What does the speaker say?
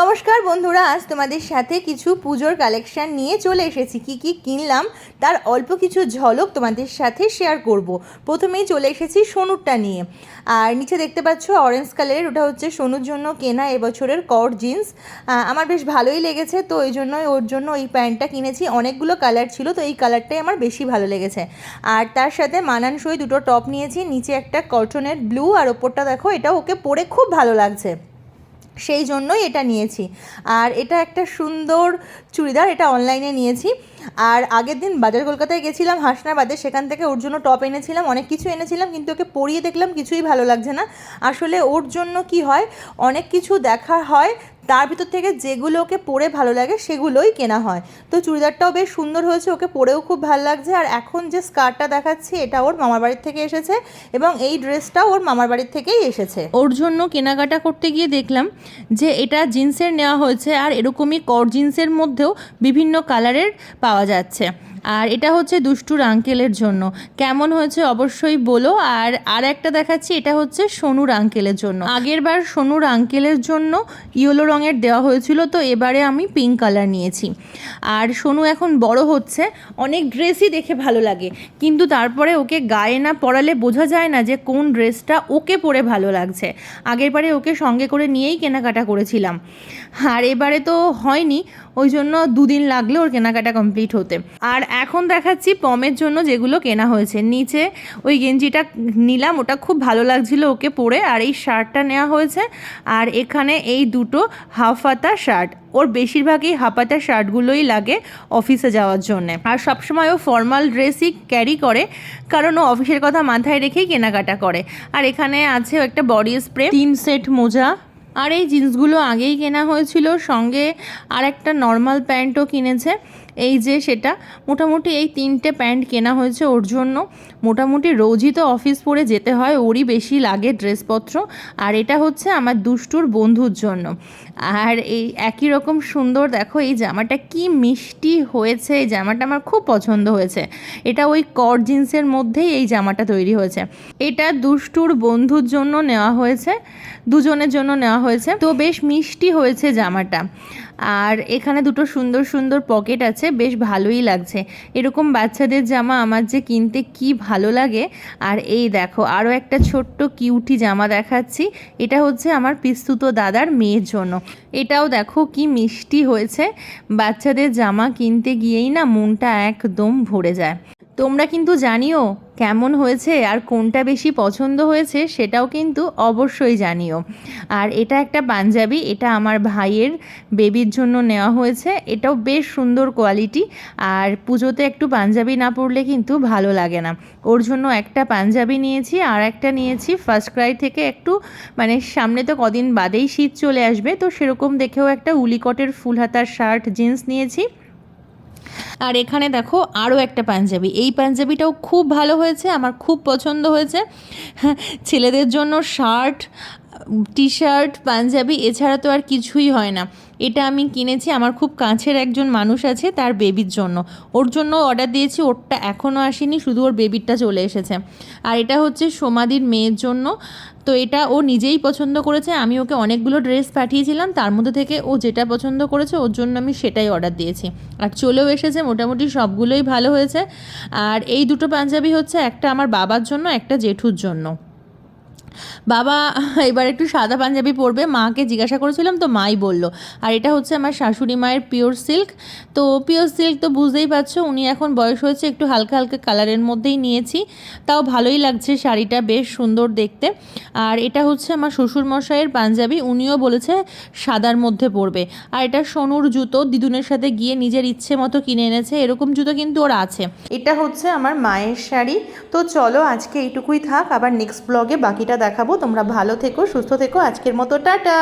নমস্কার বন্ধুরা, আজ তোমাদের সাথে কিছু পুজোর কালেকশান নিয়ে চলে এসেছি। কি কি কিনলাম, তার অল্প কিছু ঝলক তোমাদের সাথে শেয়ার করব। প্রথমেই চলে এসেছি সোনুরটা নিয়ে। আর নিচে দেখতে পাচ্ছ অরেঞ্জ কালারের ওটা হচ্ছে সোনুর জন্য কেনা এবছরের কট জিন্স আমার বেশ ভালোই লেগেছে, তো ওই জন্যই, ওর জন্য ওই প্যান্টটা কিনেছি। অনেকগুলো কালার ছিল, তো এই কালারটাই আমার বেশি ভালো লেগেছে। আর তার সাথে মানানসই দুটো টপ নিয়েছি, নিচে একটা কটনের ব্লু আর ওপরটা দেখো, এটা ওকে পরে খুব ভালো লাগছে। সেই জন্যই এটা নিয়েছি। আর এটা একটা সুন্দর চুড়িদার, এটা অনলাইনে নিয়েছি। আর আগের দিন বাজার কলকাতায় গেছিলাম, হাসনাবাদে, সেখান থেকে ওর জন্য টপ এনেছিলাম, অনেক কিছু এনেছিলাম, কিন্তু ওকে পরিয়ে দেখলাম কিছুই ভালো লাগছে না। আসলে ওর জন্য কি হয়, অনেক কিছু দেখা হয় তার ভিতর থেকে যেগুলো ওকে পরে ভালো লাগে সেগুলোই কেনা হয়। তো চুড়িদারটাও বেশ সুন্দর হয়েছে, ওকে পরেও খুব ভালো লাগছে। আর এখন যে স্কার্টটা দেখাচ্ছি, এটা ওর মামার বাড়ির থেকে এসেছে এবং এই ড্রেসটাও ওর মামার বাড়ির থেকেই এসেছে। ওর জন্য কেনাকাটা করতে গিয়ে দেখলাম যে এটা জিন্সের নেওয়া হয়েছে আর এরকমই কর জিন্সের মধ্যেও বিভিন্ন কালারের পাওয়া যাচ্ছে। আর এটা হচ্ছে দুষ্টুর আঙ্কেলের জন্য। কেমন হয়েছে অবশ্যই বলো। আর আর একটা দেখাচ্ছি, এটা হচ্ছে সোনুর আঙ্কেলের জন্য। আগের বার সোনুর আঙ্কেলের জন্য ইয়েলো রঙের দেওয়া হয়েছিল, তো এবারে আমি পিঙ্ক কালার নিয়েছি। আর সোনু এখন বড় হচ্ছে, অনেক ড্রেসই দেখে ভালো লাগে, কিন্তু তারপরে ওকে গায়ে না পরালে বোঝা যায় না যে কোন ড্রেসটা ওকে পরে ভালো লাগছে। আগের বারে ওকে সঙ্গে করে নিয়েই কেনাকাটা করেছিলাম। আর এবারে তো হয়নি ওই জন্য দুদিন লাগলে ওর কেনাকাটা কমপ্লিট হতে। আর এখন দেখাচ্ছি পমের জন্য যেগুলো কেনা হয়েছে। নিচে ওই গেঞ্জিটা নিলাম, ওটা খুব ভালো লাগছিল ওকে পরে। আর এই শার্টটা নেওয়া হয়েছে। আর এখানে এই দুটো হাফাতা শার্ট। ওর বেশিরভাগই হাফাতা শার্টগুলোই লাগে অফিসে যাওয়ার জন্যে। আর সবসময় ও ফর্মাল ড্রেসই ক্যারি করে, কারণ ও অফিসের কথা মাথায় রেখেই কেনাকাটা করে। আর এখানে আছে একটা বডি স্প্রে তিন সেট মোজা। আর এই জিন্সগুলো আগেই কেনা হয়েছিল সঙ্গে আর একটা নর্মাল প্যান্টও কিনেছে। এই যে সেটা, মোটামুটি এই তিনটে প্যান্ট কেনা হয়েছে ওর জন্য। মোটামুটি রোজই তো অফিস পরে যেতে হয়, ওরই বেশি লাগে ড্রেসপত্র। আর এটা হচ্ছে আমার দুষ্টুর বন্ধুর জন্য। আর এই একই রকম সুন্দর, দেখো এই জামাটা কি মিষ্টি হয়েছে, এই জামাটা আমার খুব পছন্দ হয়েছে। এটা ওই কর জিন্সের মধ্যেই এই জামাটা তৈরি হয়েছে। এটা দুষ্টুর বন্ধুর জন্য নেওয়া হয়েছে, দুজনের জন্য নেওয়া হয়েছে। তো বেশ মিষ্টি হয়েছে জামাটা। আর এখানে দুটো সুন্দর সুন্দর পকেট আছে, বেশ ভালোই লাগছে। এরকম বাচ্চাদের জামা আমার যে কিনতে কি ভালো লাগে। আর এই দেখো আরও একটা ছোট্ট কিউটি জামা দেখাচ্ছি। এটা হচ্ছে আমার পিস্তুত দাদার মেয়ের জন্য। এটাও দেখো কি মিষ্টি হয়েছে। বাচ্চাদের জামা কিনতে গিয়েই না মনটা একদম ভরে যায়। তোমরা কিন্তু জানিও কেমন হয়েছে আর কোনটা বেশি পছন্দ হয়েছে সেটাও কিন্তু অবশ্যই জানিও। আর এটা একটা পাঞ্জাবি, এটা আমার ভাইয়ের বেবির জন্য নেওয়া হয়েছে, এটাও বেশ সুন্দর কোয়ালিটি। আর পুজোতে একটু পাঞ্জাবি না পরলে কিন্তু ভালো লাগে না। ওর জন্য একটা পাঞ্জাবি নিয়েছি, আর একটা নিয়েছি ফার্স্ট ক্রাই থেকে একটু মানে সামনে তো কদিন বাদেই শীত চলে আসবে, তো সেরকম দেখেও একটা উলিকটের ফুল হাতার শার্ট, জিন্স নিয়েছি। আর এখানে দেখো আরও একটা পাঞ্জাবি। এই পাঞ্জাবিটাও খুব ভালো হয়েছে, আমার খুব পছন্দ হয়েছে। ছেলেদের জন্য শার্ট টি শার্ট পাঞ্জাবি, এছাড়া তো আর কিছুই হয় না। এটা আমি কিনেছি, আমার খুব কাছের একজন মানুষ আছে, তার বেবির জন্য। ওর জন্য অর্ডার দিয়েছি, ওরটা এখনও আসেনি, শুধু ওর বেবিরটা চলে এসেছে। আর এটা হচ্ছে সোমাদির মেয়ের জন্য। তো এটা ও নিজেই পছন্দ করেছে, আমি ওকে অনেকগুলো ড্রেস পাঠিয়েছিলাম, তার মধ্যে থেকে ও যেটা পছন্দ করেছে, ওর জন্য আমি সেটাই অর্ডার দিয়েছি। আর চলেও এসেছে, মোটামুটি সবগুলোই ভালো হয়েছে। আর এই দুটো পাঞ্জাবি হচ্ছে একটা আমার বাবার জন্য, একটা জেঠুর জন্য। বাবা এবার একটু সাদা পাঞ্জাবি পরবে, মাকে জিজ্ঞাসা করেছিলাম, তো মাই বলল। আর এটা হচ্ছে আমার শাশুড়ি মায়ের পিওর সিল্ক তো পিওর সিল্ক তো বুঝতেই পারছ, উনি এখন বয়স হয়েছে, একটু হালকা হালকা কালারের মধ্যেই নিয়েছি। তাও ভালোই লাগছে শাড়িটা, বেশ সুন্দর দেখতে। আর এটা হচ্ছে আমার শ্বশুর মশাইয়ের পাঞ্জাবি, উনিও বলেছে সাদার মধ্যে পরবে। আর এটা সোনুর জুতো, দিদুনের সাথে গিয়ে নিজের ইচ্ছে মতো কিনে এনেছে, এরকম জুতো কিন্তু ওর আছে। এটা হচ্ছে আমার মায়ের শাড়ি। তো চলো আজকে এইটুকুই থাক, আবার নেক্সট ব্লগে বাকিটা দেখাবো। তোমরা ভালো থেকো সুস্থ থেকো আজকের মতো টাটা!